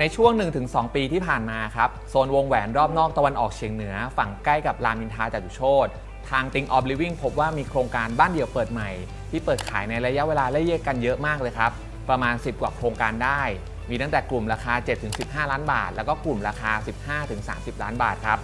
ในช่วง 1-2 ปีที่ผ่านมาครับ โซนวงแหวนรอบนอกตะวันออกเฉียงเหนือ ฝั่งใกล้กับรามอินทราจตุโชตทาง Think of Living พบว่ามีโครงการบ้านเดี่ยวเปิดใหม่ ที่เปิดขายในระยะเวลาไล่เลี่ยกันเยอะมากเลยครับ ประมาณ 10 กว่าโครงการได้ มีตั้งแต่กลุ่มราคา 7-15 ล้านบาท แล้วก็กลุ่มราคา 15-30 ล้านบาทครับ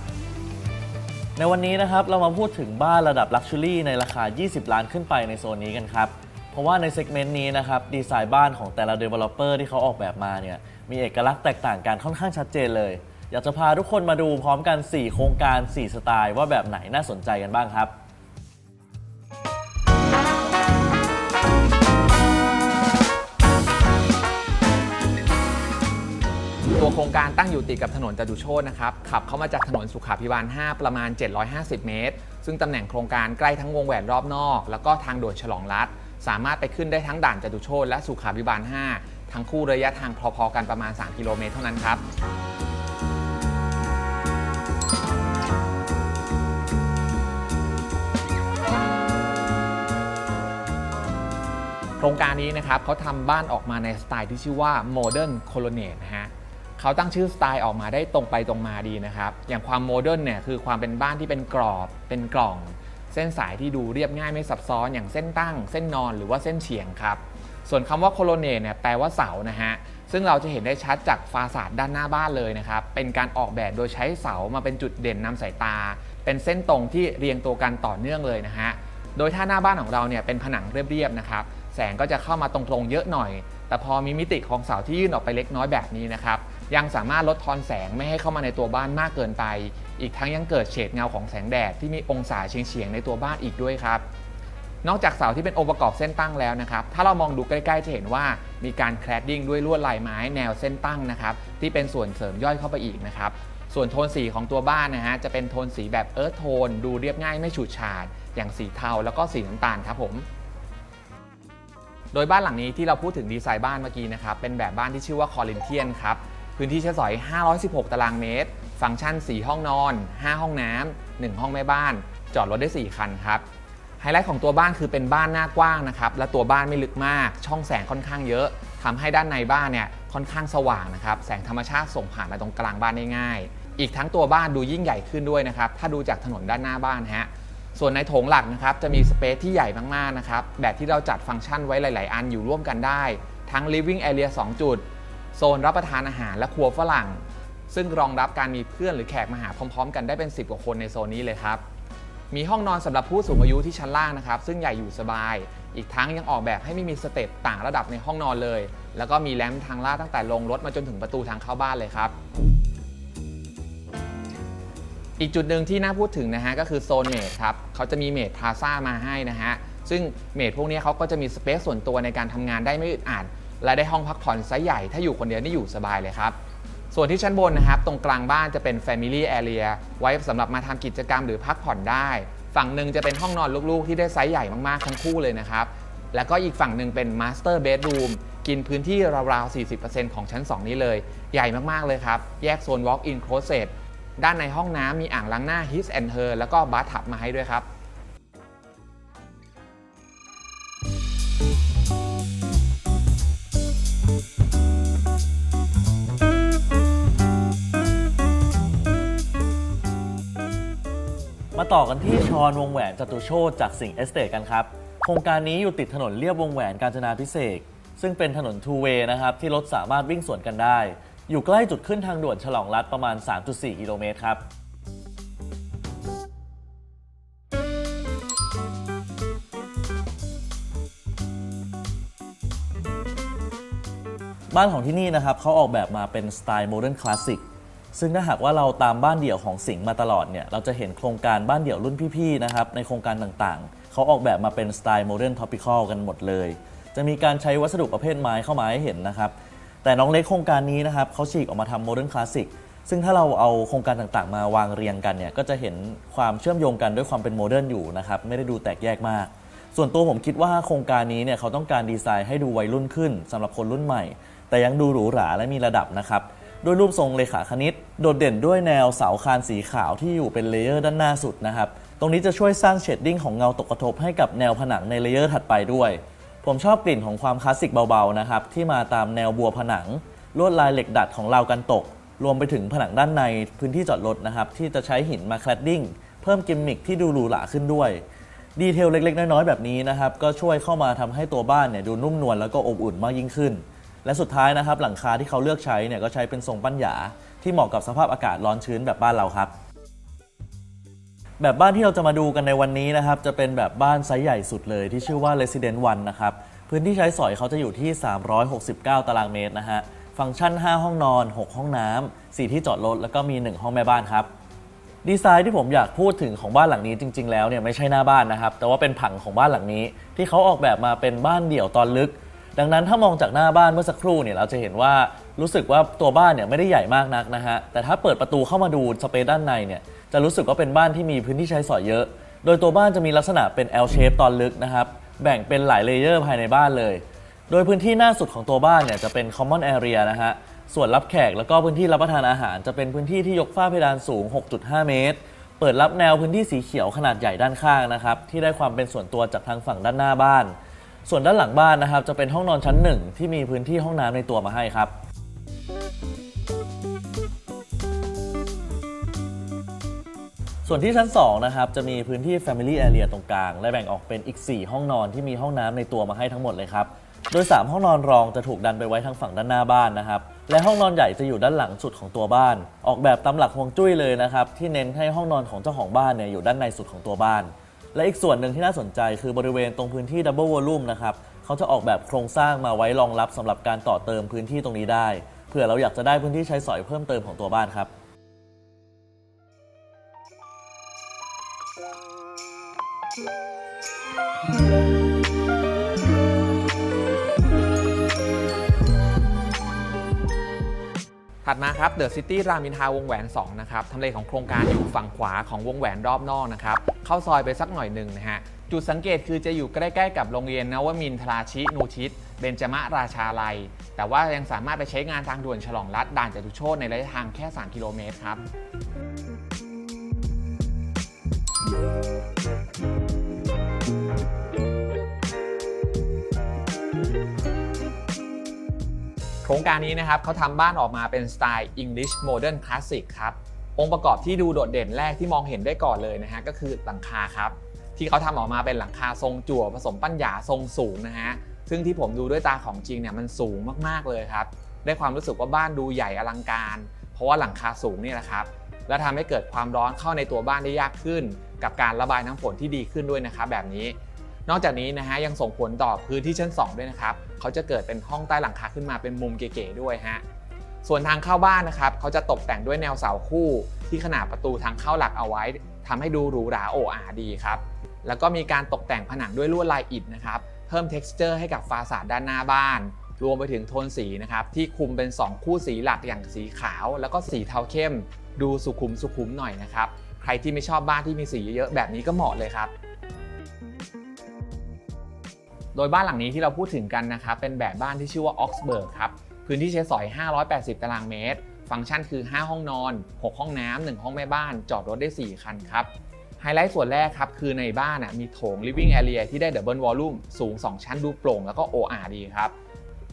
ในวันนี้นะครับเรามาพูดถึงบ้านระดับลักชัวรี่ในราคา 20 ล้านขึ้นไปในโซนนี้กันครับ เพราะว่าในเซกเมนต์นี้นะครับดีไซน์บ้านของแต่ละ Developer ที่เขาออกแบบมาเนี่ยมีเอกลักษณ์แตกต่างกันค่อนข้างชัดเจนเลย อยากจะพาทุกคนมาดูพร้อมกัน 4 โครงการ 4 สไตล์ ว่าแบบไหนน่าสนใจกันบ้างครับ ตัวโครงการตั้งอยู่ติดกับถนนจตุโชตนะครับ ขับเข้ามาจากถนนสุขาภิบาล 5 ประมาณ 750 เมตร ซึ่งตำแหน่งโครงการใกล้ทั้งวงแหวนรอบนอก แล้วก็ทางด่วนฉลองรัฐ สามารถไปขึ้นได้ทั้งด่านจตุโชตและสุขาภิบาล 5 ทั้งคู่ระยะทางพอๆกันประมาณ 3 กิโลเมตรเท่านั้นครับโครงการนี้นะครับเขาทำบ้านออกมาในสไตล์ที่ชื่อว่า Modern c o l o n a d e นะฮะเขาตั้งชื่อสไตล์ออกมาได้ตรงไปตรงมาดีนะครับ อย่างความโมเดิร์นเนี่ยคือความเป็นบ้านที่เป็นกรอบเป็นกล่อง เส้นสายที่ดูเรียบง่ายไม่ซับซ้อนอย่างเส้นตั้ง เส้นนอนหรือว่าเส้นเฉียงครับ ส่วนคำว่า Colonnade เนี่ยแปลว่าเสานะฮะ ซึ่งเราจะเห็นได้ชัดจากฟาสาดด้านหน้าบ้านเลยนะครับ เป็นการออกแบบโดยใช้เสามาเป็นจุดเด่นนำสายตา เป็นเส้นตรงที่เรียงตัวกันต่อเนื่องเลยนะฮะ โดยถ้าหน้าบ้านของเราเนี่ยเป็นผนังเรียบๆนะครับ แสงก็จะเข้ามาตรงๆเยอะหน่อย แต่พอมีมิติของเสาที่ยื่นออกไปเล็กน้อยแบบนี้นะครับ ยังสามารถลดทอนแสงไม่ให้เข้ามาในตัวบ้านมากเกินไป อีกทั้งยังเกิดเฉดเงาของแสงแดดที่มีองศาเฉียงๆในตัวบ้านอีกด้วยครับ นอกจากเสาที่เป็นองค์ประกอบเส้นตั้งแล้วนะครับ ถ้าเรามองดูใกล้ๆจะเห็นว่ามีการแคลดดิ้งด้วยลวดลายไม้แนวเส้นตั้งนะครับที่เป็นส่วนเสริมย่อยเข้าไปอีกนะครับส่วนโทนสีของตัวบ้านนะฮะจะเป็นโทนสีแบบเอิร์ธโทน ดูเรียบง่ายไม่ฉูดฉาด อย่างสีเทาแล้วก็สีน้ำตาลครับผม โดยบ้านหลังนี้ที่เราพูดถึงดีไซน์บ้านเมื่อกี้นะครับเป็นแบบบ้านที่ชื่อว่าคอรินเทียนครับ พื้นที่ใช้สอย 516 ตารางเมตร ฟังก์ชัน 4 ห้องนอน 5 ห้องน้ำ 1 ห้องแม่บ้าน จอดรถได้ 4 คันครับไฮไลท์ของตัวบ้านคือเป็นบ้านหน้ากว้างนะครับและตัวบ้านไม่ลึกมาก ช่องแสงค่อนข้างเยอะทำให้ด้านในบ้านเนี่ยค่อนข้างสว่างนะครับแสงธรรมชาติส่งผ่านมาตรงกลางบ้านได้ง่าย อีกทั้งตัวบ้านดูยิ่งใหญ่ขึ้นด้วยนะครับถ้าดูจากถนนด้านหน้าบ้านฮะส่วนในโถงหลักนะครับจะมีสเปซที่ใหญ่มากๆนะครับแบบที่เราจัดฟังก์ชันไว้หลาย ๆ อันอยู่ร่วมกันได้ ทั้ง living area 2 จุด โซนรับประทานอาหารและครัวฝรั่ง ซึ่งรองรับการมีเพื่อนหรือแขกมาหาพร้อม ๆ กันได้เป็น 10 กว่าคนในโซนนี้เลยครับ มีห้องนอนสำหรับผู้สูงอายุที่ชั้นล่างนะครับ ซึ่งใหญ่อยู่สบาย อีกทั้งยังออกแบบให้ไม่มีสเต็ปต่างระดับในห้องนอนเลย แล้วก็มีแลมทางลาดตั้งแต่ลงรถมาจนถึงประตูทางเข้าบ้านเลยครับอีกจุดหนึ่งที่น่าพูดถึงนะฮะก็คือโซนเมดครับเขาจะมีเมดพาซ่ามาให้นะฮะซึ่งเมดพวกนี้เขาก็จะมีสเปซส่วนตัวในการทำงานได้ไม่อึดอัด และได้ห้องพักผ่อนไซส์ใหญ่ถ้าอยู่คนเดียวนี่อยู่สบายเลยครับ ส่วนที่ชั้นบนนะครับ ตรงกลางบ้านจะเป็น Family Area ไว้สำหรับมาทำกิจกรรมหรือพักผ่อนได้ ฝั่งหนึ่งจะเป็นห้องนอนลูกๆ ที่ได้ไซส์ใหญ่มากๆทั้งคู่เลยนะครับ แล้วก็อีกฝั่งหนึ่งเป็น Master Bedroom กินพื้นที่ราวๆ 40%ของชั้น 2 นี้เลย ใหญ่มากๆเลยครับ แยกโซน Walk-in Closet ด้านในห้องน้ำมีอ่างล้างหน้า His and Her แล้วก็บาร์ทับมาให้ด้วยครับ มาต่อกันที่ชอนวงแหวนจตุโชตจากสิงห์เอสเตทกันครับ โครงการนี้อยู่ติดถนนเลียบวงแหวนกาญจนาพิเศษซึ่งเป็นถนนทูเวย์นะครับ ที่รถสามารถวิ่งสวนกันได้ อยู่ใกล้จุดขึ้นทางด่วนฉลองรัฐประมาณ 3.4 กิโลเมตรครับ บ้านของที่นี่นะครับเขาออกแบบมาเป็นสไตล์โมเดิร์นคลาสสิก ซึ่งถ้าหากว่าเราตามบ้านเดี่ยวของสิงห์มาตลอดเนี่ยเราจะเห็นโครงการบ้านเดี่ยวรุ่นพี่ๆนะครับในโครงการต่างๆ เขาออกแบบมาเป็นสไตล์โมเดิร์นท็อปิคอลกันหมดเลย จะมีการใช้วัสดุประเภทไม้เข้ามาให้เห็นนะครับแต่น้องเล็กโครงการนี้นะครับเขาฉีกออกมาทำโมเดิร์นคลาสสิกซึ่งถ้าเราเอาโครงการต่างๆ มาวางเรียงกันเนี่ยก็จะเห็นความเชื่อมโยงกันด้วยความเป็นโมเดิร์นอยู่นะครับไม่ได้ดูแตกแยกมาก ส่วนตัวผมคิดว่าโครงการนี้เนี่ยเขาต้องการดีไซน์ให้ดูวัยรุ่นขึ้นสำหรับคนรุ่นใหม่ แต่ยังดูหรูหราและมีระดับนะครับ ด้วยรูปทรงเลขาคณิต โดดเด่นด้วยแนวเสาคานสีขาวที่อยู่เป็นเลเยอร์ด้านหน้าสุดนะครับ ตรงนี้จะช่วยสร้างเชดดิ้งของเงาตกกระทบให้กับแนวผนังในเลเยอร์ถัดไปด้วย ผมชอบกลิ่นของความคลาสสิกเบาๆนะครับที่มาตามแนวบัวผนัง ลวดลายเหล็กดัดของราวกันตก รวมไปถึงผนังด้านในพื้นที่จอดรถนะครับที่จะใช้หินมาแคลดดิ้งเพิ่มกิมมิคที่ดูหรูหราขึ้นด้วยดีเทลเล็กๆ น้อยๆ แบบนี้นะครับ ก็ช่วยเข้ามาทำให้ตัวบ้านเนี่ยดูนุ่มนวลแล้วก็อบอุ่นมากยิ่งขึ้น และสุดท้ายนะครับหลังคาที่เขาเลือกใช้เนี่ยก็ใช้เป็นทรงปั้นหยาที่เหมาะกับสภาพอากาศร้อนชื้นแบบบ้านเราครับ แบบบ้านที่เราจะมาดูกันในวันนี้นะครับจะเป็นแบบบ้านไซส์ใหญ่สุดเลยที่ชื่อว่า Resident 1นะครับพื้นที่ใช้สอยเขาจะอยู่ที่ 369 ตารางเมตรนะฮะฟังก์ชัน 5 ห้องนอน 6 ห้องน้ำ 4 ที่จอดรถแล้วก็มี 1 ห้องแม่บ้านครับดีไซน์ที่ผมอยากพูดถึงของบ้านหลังนี้จริง ๆ แล้วเนี่ยไม่ใช่หน้าบ้านนะครับ แต่ว่าเป็นผังของบ้านหลังนี้ ที่เขาออกแบบมาเป็นบ้านเดี่ยวตอนลึก ดังนั้นถ้ามองจากหน้าบ้านเมื่อสักครู่เนี่ยเราจะเห็นว่ารู้สึกว่าตัวบ้านเนี่ยไม่ได้ใหญ่มากนักนะฮะแต่ถ้าเปิดประตูเข้ามาดูสเปซด้านในเนี่ยจะรู้สึกว่าเป็นบ้านที่มีพื้นที่ใช้สอยเยอะ โดยตัวบ้านจะมีลักษณะเป็น L shape ตอนลึกนะครับแบ่งเป็นหลายเลเยอร์ภายในบ้านเลย โดยพื้นที่หน้าสุดของตัวบ้านเนี่ยจะเป็น common area นะฮะส่วนรับแขกแล้วก็พื้นที่รับประทานอาหาร จะเป็นพื้นที่ที่ยกฝ้าเพดานสูง 6.5 เมตร เปิดรับแนวพื้นที่สีเขียวขนาดใหญ่ด้านข้างนะครับที่ได้ความเป็นส่วนตัวจากทางฝั่งด้านหน้าบ้าน ส่วนด้านหลังบ้านนะครับจะเป็นห้องนอนชั้นหนึ่งที่มีพื้นที่ห้องน้ำในตัวมาให้ครับ ส่วนที่ชั้น2นะครับจะมีพื้นที่ Family Area ตรงกลาง และแบ่งออกเป็นอีก 4 ห้องนอนที่มีห้องน้ำในตัวมาให้ทั้งหมดเลยครับ โดย 3 ห้องนอนรองจะถูกดันไปไว้ทางฝั่งด้านหน้าบ้านนะครับ และห้องนอนใหญ่จะอยู่ด้านหลังสุดของตัวบ้าน ออกแบบตามหลักฮวงจุ้ยเลยนะครับที่เน้นให้ห้องนอนของเจ้าของบ้านเนี่ยอยู่ด้านในสุดของตัวบ้าน และอีกส่วนหนึ่งที่น่าสนใจคือบริเวณตรงพื้นที่ Double Volume นะครับเขาจะออกแบบโครงสร้างมาไว้รองรับสำหรับการต่อเติมพื้นที่ตรงนี้ได้เผื่อเราอยากจะได้พื้นที่ใช้สอยเพิ่มเติมของตัวบ้านครับถัดมาครับ The City รามอินทาวงแหวน 2 นะครับทำเลของโครงการอยู่ฝั่งขวาของวงแหวนรอบนอกนะครับ เข้าซอยไปสักหน่อยหนึ่งนะฮะ จุดสังเกตคือจะอยู่ใกล้ๆกับโรงเรียนนวมินทราชินูชิต เบญจมราชาลัย แต่ว่ายังสามารถไปใช้งานทางด่วนฉลองรัฐด่านจตุโชตในระยะทางแค่ 3 กิโลเมตรครับ โครงการนี้นะครับเขาทำบ้านออกมาเป็นสไตล์ English Modern Classic ครับ องค์ประกอบที่ดูโดดเด่นแรกที่มองเห็นได้ก่อนเลยนะฮะก็คือหลังคาครับที่เขาทำออกมาเป็นหลังคาทรงจั่วผสมปั้นยาทรงสูงนะฮะซึ่งที่ผมดูด้วยตาของจริงเนี่ยมันสูงมากๆเลยครับได้ความรู้สึกว่าบ้านดูใหญ่อลังการ เพราะว่าหลังคาสูงนี่แหละครับและทำให้เกิดความร้อนเข้าในตัวบ้านได้ยากขึ้น กับการระบายน้ำฝนที่ดีขึ้นด้วยนะครับแบบนี้ นอกจากนี้นะฮะยังส่งผลต่อพื้นที่ชั้น 2 ด้วยนะครับเขาจะเกิดเป็นห้องใต้หลังคาขึ้นมาเป็นมุมเก๋ๆด้วยฮะ ส่วนทางเข้าบ้านนะครับเขาจะตกแต่งด้วยแนวเสาคู่ ที่ขนาดประตูทางเข้าหลักเอาไว้ทำให้ดูหรูหราโอ้อาดีครับแล้วก็มีการตกแต่งผนังด้วยลวดลายอิฐนะครับเพิ่ม texture ให้กับฟาสาดด้านหน้าบ้าน รวมไปถึงโทนสีนะครับที่คุมเป็น 2 คู่สีหลักอย่างสีขาว แล้วก็สีเทาเข้ม ดูสุขุมสุขุมหน่อยนะครับใครที่ไม่ชอบบ้านที่มีสีเยอะๆแบบนี้ก็เหมาะเลยครับโดยบ้านหลังนี้ที่เราพูดถึงกันนะครับเป็นแบบบ้านที่ชื่อว่า Oxburg ครับ พื้นที่ใช้สอย 580 ตารางเมตร ฟังก์ชันคือ 5 ห้องนอน 6 ห้องน้ำ 1 ห้องแม่บ้าน จอดรถได้ 4 คันครับ ไฮไลท์ส่วนแรกครับ คือในบ้านน่ะมีโถง living area ที่ได้ double volume สูง 2 ชั้นดูโปร่งแล้วก็ OR ดีครับ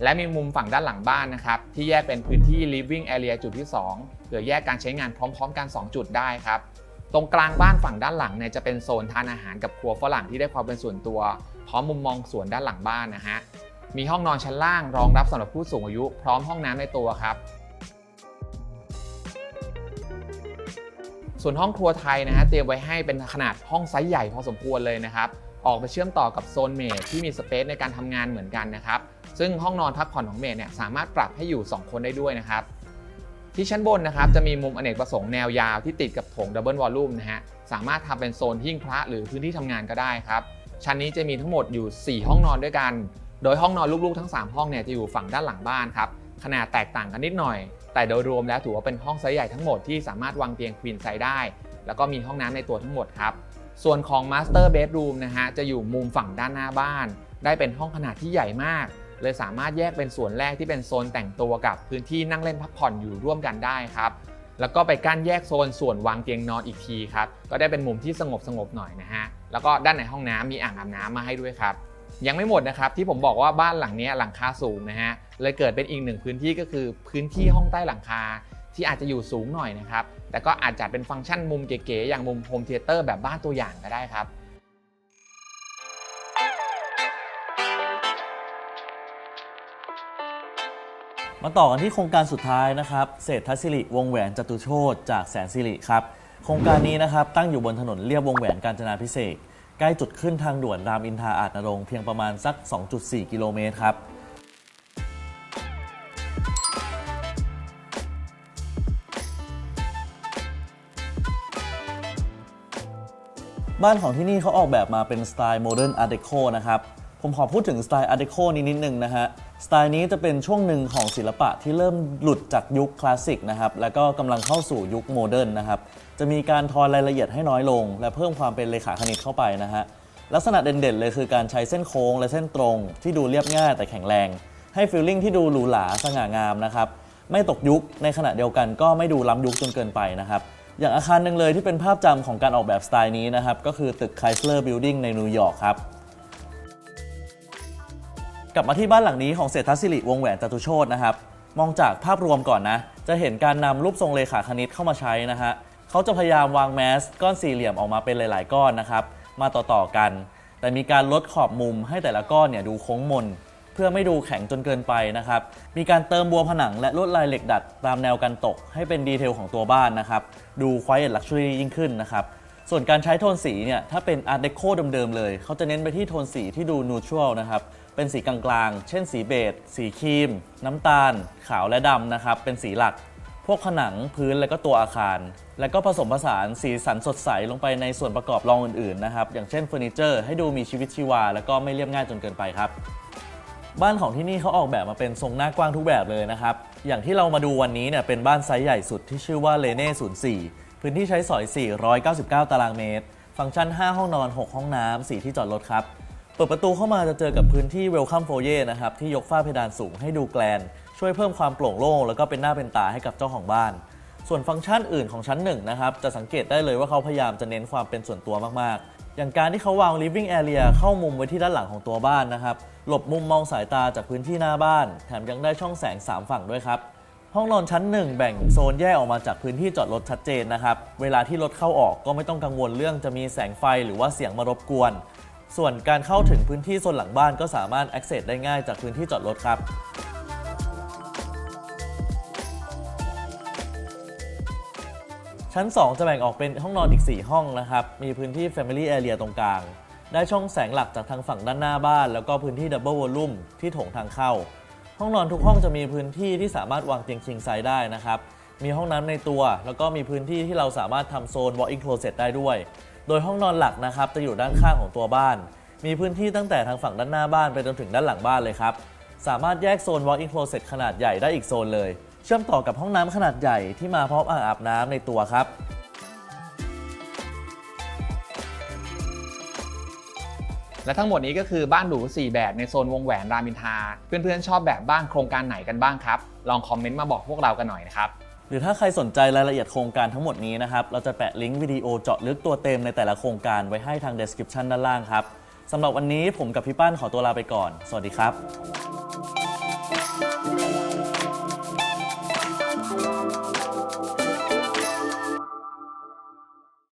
และมีมุมฝั่งด้านหลังบ้านนะครับ ที่แยกเป็นพื้นที่ living area จุดที่ 2เพื่อแยกการใช้งานพร้อม ๆ กัน 2 จุดได้ครับตรงกลางบ้านฝั่งด้านหลังเนี่ยจะเป็นโซนทานอาหารกับครัวฝรั่งที่ได้ความเป็นส่วนตัว พร้อมมุมมองสวนด้านหลังบ้านนะฮะ มีห้องนอนชั้นล่าง รองรับสำหรับผู้สูงอายุ พร้อมห้องน้ำในตัวครับ ส่วนห้องครัวไทยนะฮะเตรียมไว้ให้เป็นขนาดห้องไซส์ใหญ่พอสมควรเลยนะครับออกไปเชื่อมต่อกับโซนเมดที่มีสเปซในการทำงานเหมือนกันนะครับซึ่งห้องนอนพักผ่อนของเมดเนี่ยสามารถปรับให้อยู่ 2 คนได้ด้วยนะครับที่ชั้นบนนะครับจะมีมุมอเนกประสงค์แนวยาวที่ติดกับโถงดับเบิลวอลลุ่มนะฮะสามารถทำเป็นโซนหิ้งพระหรือพื้นที่ทำงานก็ได้ครับ ชั้นนี้จะมีทั้งหมดอยู่ 4 ห้องนอนด้วยกัน โดยห้องนอนลูกๆทั้ง 3 ห้องเนี่ยจะอยู่ฝั่งด้านหลังบ้านครับขนาดแตกต่างกันนิดหน่อย แต่โดยรวมแล้วถือว่าเป็นห้องไซส์ใหญ่ทั้งหมดที่สามารถวางเตียงควีนไซส์ได้ แล้วก็มีห้องน้ำในตัวทั้งหมดครับ ส่วนของ Master Bedroom นะฮะจะอยู่มุมฝั่งด้านหน้าบ้าน ได้เป็นห้องขนาดที่ใหญ่มาก เลยสามารถแยกเป็นส่วนแรกที่เป็นโซนแต่งตัวกับพื้นที่นั่งเล่นพักผ่อนอยู่ร่วมกันได้ครับแล้วก็ไปกั้นแยกโซนส่วนวางเตียงนอนอีกทีครับก็ได้เป็นมุมที่สงบสงบๆหน่อยนะฮะแล้วก็ด้านในห้องน้ำมีอ่างอาบน้ำมาให้ด้วยครับ ยังไม่หมดนะครับที่ผมบอกว่าบ้านหลังนี้หลังคาสูงนะฮะเลยเกิดเป็นอีกหนึ่งพื้นที่ก็คือพื้นที่ห้องใต้หลังคาที่อาจจะอยู่สูงหน่อยนะครับ แต่ก็อาจจะเป็นฟังก์ชันมุมเก๋ๆอย่างมุมโฮมเทเตอร์แบบบ้านตัวอย่างก็ได้ครับมาต่อกันที่โครงการสุดท้ายนะครับเศรษฐศิริวงแหวนจตุโชตจากแสนสิริครับโครงการนี้นะครับตั้งอยู่บนถนนเลียบวงแหวนกาญจนาพิเศษ ใกล้จุดขึ้นทางด่วนรามอินทราอาจนรงค์เพียงประมาณสัก 2.4 กิโลเมตรครับ บ้านของที่นี่เขาออกแบบมาเป็นสไตล์โมเดิร์นอาร์ e เ o นะครับ ผมขอพูดถึงสไตล์อาร์ e เ o นี้นิดนึงนะฮะ สไตล์นี้จะเป็นช่วงหนึ่งของศิลปะที่เริ่มหลุดจากยุคคลาสสิกนะครับ แล้วก็กำลังเข้าสู่ยุคโมเดิร์นนะครับ จะมีการทอนรายละเอียดให้น้อยลง และเพิ่มความเป็นเลขาคณิตเข้าไปนะฮะ ลักษณะเด่นๆ เลยคือการใช้เส้นโค้งและเส้นตรง ที่ดูเรียบง่ายแต่แข็งแรง ให้ฟีลลิ่งที่ดูหรูหราสง่างามนะครับไม่ตกยุคในขณะเดียวกันก็ไม่ดูล้ำยุคจนเกินไปนะครับอย่างอาคารหนึ่งเลยที่เป็นภาพจำของการออกแบบสไตล์นี้นะครับก็คือตึก Chrysler Building ในนิวยอร์กครับ กลับมาที่บ้านหลังนี้ของเศรษฐศิริวงแหวนจตุโชตนะครับ มองจากภาพรวมก่อนนะ จะเห็นการนำรูปทรงเลขาคณิตเข้ามาใช้นะฮะเขาจะพยายามวางแมสก้อนสี่เหลี่ยมออกมาเป็นหลาย ๆ ก้อนนะครับ มาต่อๆกัน แต่มีการลดขอบมุมให้แต่ละก้อนเนี่ยดูโค้งมน เพื่อไม่ดูแข็งจนเกินไปนะครับ มีการเติมบัวผนังและลวดลายเหล็กดัด ตามแนวกันตก ให้เป็นดีเทลของตัวบ้านนะครับ ดูควายเอ็ดลักชัวรี่ยิ่งขึ้นนะครับ ส่วนการใช้โทนสีเนี่ยถ้าเป็นอาร์ e เ o เดิมๆเลย เขาจะเน้นไปที่โทนสีที่ดูนูทรัลนะครับ เป็นสีกลางๆ เช่นสีเบจสีครีม น้ำตาล ขาวและดำนะครับ เป็นสีหลัก พวกผนังพื้นและก็ตัวอาคาร แล้วก็ผสมผสานสีสันสดใสลงไปในส่วนประกอบรองอื่นๆนะครับอย่างเช่นเฟอร์นิเจอร์ให้ดูมีชีวิตชีวา แล้วก็ไม่เรียบง่ายจนเกินไปครับบ้านของที่นี่เขาออกแบบมาเป็นทรงหน้ากว้างทุกแบบเลยนะครับ อย่างที่เรามาดูวันนี้เนี่ยเป็นบ้านไซส์ใหญ่สุดที่ชื่อว่าเลเน่04 พื้นที่ใช้สอย 499 ตารางเมตร ฟังก์ชัน 5 ห้องนอน 6 ห้องน้ำ 4 ที่จอดรถครับ เปิดประตูเข้ามาจะเจอกับพื้นที่ Welcome Foyer นะครับ ที่ยกฝ้าเพดานสูงให้ดูแกลน ช่วยเพิ่มความโปร่งโล่งแล้วก็เป็นหน้าเป็นตาให้กับเจ้าของบ้าน ส่วนฟังก์ชันอื่นของชั้นหนึ่งนะครับ จะสังเกตได้เลยว่าเขาพยายามจะเน้นความเป็นส่วนตัวมากๆ อย่างการที่เขาวาง living area เข้ามุมไว้ที่ด้านหลังของตัวบ้านนะครับ หลบมุมมองสายตาจากพื้นที่หน้าบ้าน แถมยังได้ช่องแสง 3 ฝั่งด้วยครับ ห้องนอนชั้นหนึ่งแบ่งโซนแยกออกมาจากพื้นที่จอดรถชัดเจนนะครับ เวลาที่รถเข้าออกก็ไม่ต้องกังวลเรื่องจะมีแสงไฟหรือว่าเสียงมารบกวน ส่วนการเข้าถึงพื้นที่โซนหลังบ้านก็สามารถ access ได้ง่ายจากพื้นที่จอดรถครับชั้น 2 จะแบ่งออกเป็นห้องนอนอีก 4 ห้องนะครับ มีพื้นที่ Family Area ตรงกลาง ได้ช่องแสงหลักจากทางฝั่งด้านหน้าบ้าน แล้วก็พื้นที่ Double Volume ที่โถงทางเข้า ห้องนอนทุกห้องจะมีพื้นที่ที่สามารถวางเตียง King Size ได้นะครับ มีห้องน้ำในตัว แล้วก็มีพื้นที่ที่เราสามารถทำโซน Walk-in Closet ได้ด้วย โดยห้องนอนหลักนะครับจะอยู่ด้านข้างของตัวบ้าน มีพื้นที่ตั้งแต่ทางฝั่งด้านหน้าบ้านไปจนถึงด้านหลังบ้านเลยครับ สามารถแยกโซน Walk-in Closet ขนาดใหญ่ได้อีกโซนเลย เชื่อมต่อกับห้องน้ำขนาดใหญ่ที่มาพร้อมอ่างอาบน้ำในตัวครับ และทั้งหมดนี้ก็คือบ้านหรู 4 แบบในโซนวงแหวนรามอินทราเพื่อนๆชอบแบบบ้านโครงการไหนกันบ้างครับ ลองคอมเมนต์มาบอกพวกเรากันหน่อยนะครับ หรือถ้าใครสนใจรายละเอียดโครงการทั้งหมดนี้นะครับ เราจะแปะลิงก์วิดีโอเจาะลึกตัวเต็มในแต่ละโครงการไว้ให้ทาง description ด้านล่างครับสำหรับวันนี้ผมกับพี่ป้านขอตัวลาไปก่อน สวัสดีครับ